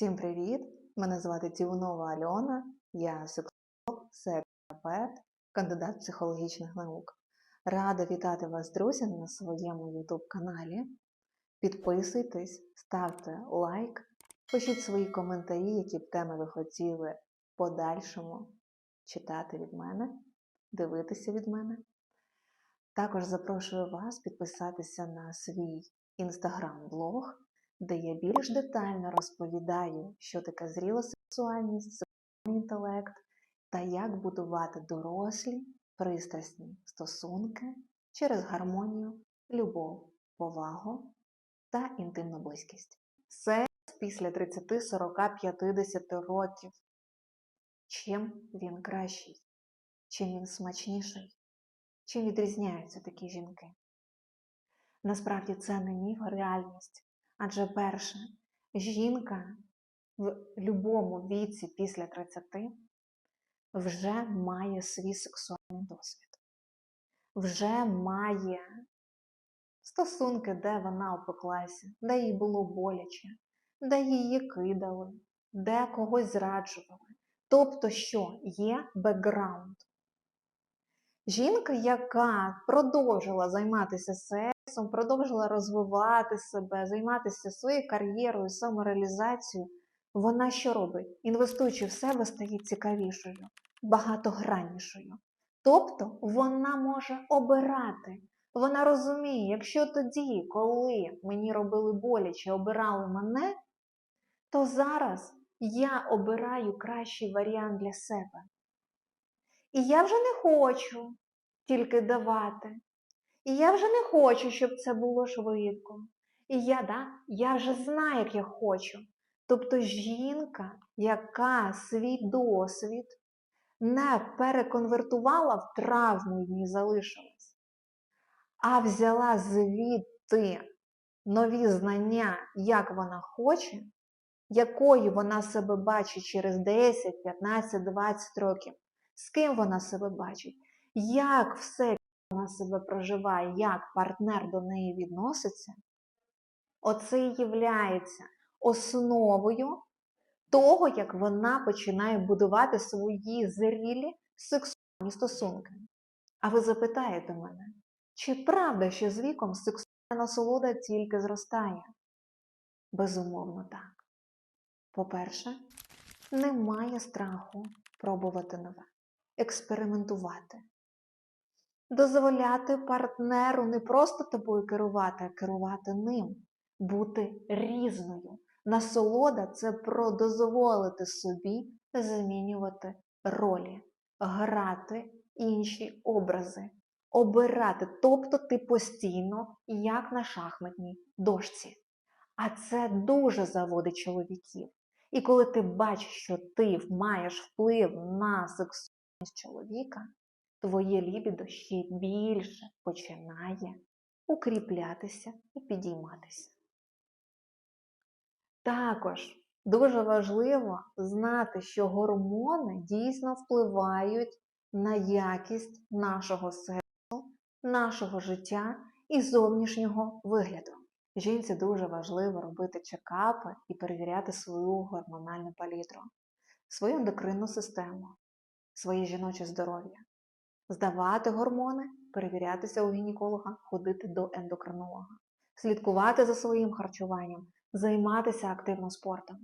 Всім привіт! Мене звати Тіунова Альона, я сексолог, секс-терапевт, кандидат психологічних наук. Рада вітати вас, друзі, на своєму YouTube каналі. Підписуйтесь, ставте лайк, пишіть свої коментарі, які б теми ви хотіли в подальшому читати від мене, дивитися від мене. Також запрошую вас підписатися на свій інстаграм-блог, де я більш детально розповідаю, що таке зріла сексуальність, сексуальний інтелект та як будувати дорослі, пристрасні стосунки через гармонію, любов, повагу та інтимну близькість. Секс після 30, 40, 50 років. Чим він кращий? Чим він смачніший? Чим відрізняються такі жінки? Насправді це не міф, а реальність. Адже перше, жінка в будь-якому віці після 30 вже має свій сексуальний досвід, вже має стосунки, де вона опеклася, де їй було боляче, де її кидали, де когось зраджували. Тобто, що є бекграунд. Жінка, яка продовжила займатися сексом, продовжила розвивати себе, займатися своєю кар'єрою, самореалізацією, вона що робить? Інвестуючи в себе, стає цікавішою, багатограннішою. Тобто вона може обирати. Вона розуміє, якщо тоді, коли мені робили боляче, обирали мене, то зараз я обираю кращий варіант для себе. І я вже не хочу тільки давати. І я вже не хочу, щоб це було швидко. І я, да, я вже знаю, як я хочу. Тобто жінка, яка свій досвід не переконвертувала в травму і не залишилась, а взяла звідти нові знання, як вона хоче, якою вона себе бачить через 10, 15, 20 років, з ким вона себе бачить, як все вона себе проживає, як партнер до неї відноситься, оце і являється основою того, як вона починає будувати свої зрілі сексуальні стосунки. А ви запитаєте мене, чи правда, що з віком сексуальна насолода тільки зростає? Безумовно, так. По-перше, немає страху пробувати нове, експериментувати. Дозволяти партнеру не просто тобою керувати, а керувати ним, бути різною. Насолода це про дозволити собі змінювати ролі, грати інші образи, обирати. Тобто ти постійно, як на шахматній дошці. А це дуже заводить чоловіків. І коли ти бачиш, що ти маєш вплив на сексуальність чоловіка, твоє лібідо ще більше починає укріплятися і підійматися. Також дуже важливо знати, що гормони дійсно впливають на якість нашого сексу, нашого життя і зовнішнього вигляду. Жінці дуже важливо робити чекапи і перевіряти свою гормональну палітру, свою ендокринну систему, своє жіноче здоров'я, здавати гормони, перевірятися у гінеколога, ходити до ендокринолога, слідкувати за своїм харчуванням, займатися активно спортом,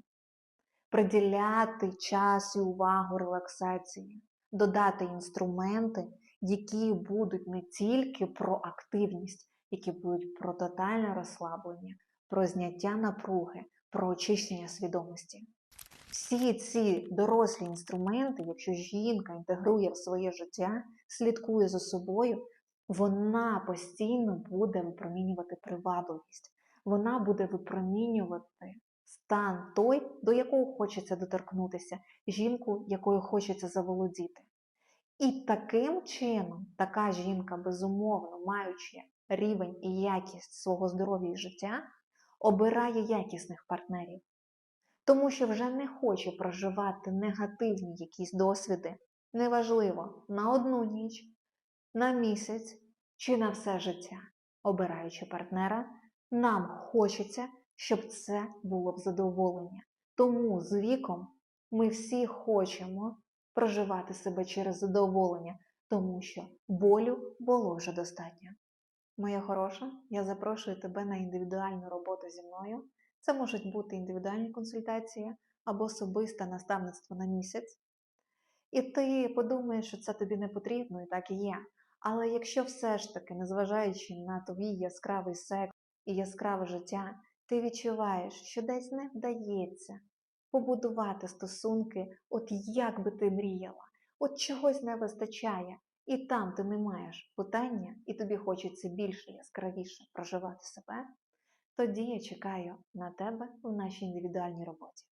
приділяти час і увагу релаксації, додати інструменти, які будуть не тільки про активність, які будуть про тотальне розслаблення, про зняття напруги, про очищення свідомості. Всі ці дорослі інструменти, якщо жінка інтегрує в своє життя, слідкує за собою, вона постійно буде випромінювати привабливість, вона буде випромінювати стан той, до якого хочеться доторкнутися, жінку, якою хочеться заволодіти. І таким чином, така жінка, безумовно, маючи рівень і якість свого здоров'я і життя, обирає якісних партнерів, тому що вже не хоче проживати негативні якісь досвіди, неважливо, на одну ніч, на місяць чи на все життя. Обираючи партнера, нам хочеться, щоб це було б задоволення. Тому з віком ми всі хочемо проживати себе через задоволення, тому що болю було вже достатньо. Моя хороша, я запрошую тебе на індивідуальну роботу зі мною. Це можуть бути індивідуальні консультації або особисте наставництво на місяць. І ти подумаєш, що це тобі не потрібно, і так і є. Але якщо все ж таки, незважаючи на твій яскравий секс і яскраве життя, ти відчуваєш, що десь не вдається побудувати стосунки, от як би ти мріяла, от чогось не вистачає, і там ти не маєш питання, і тобі хочеться більше яскравіше проживати себе, тоді я чекаю на тебе в нашій індивідуальній роботі.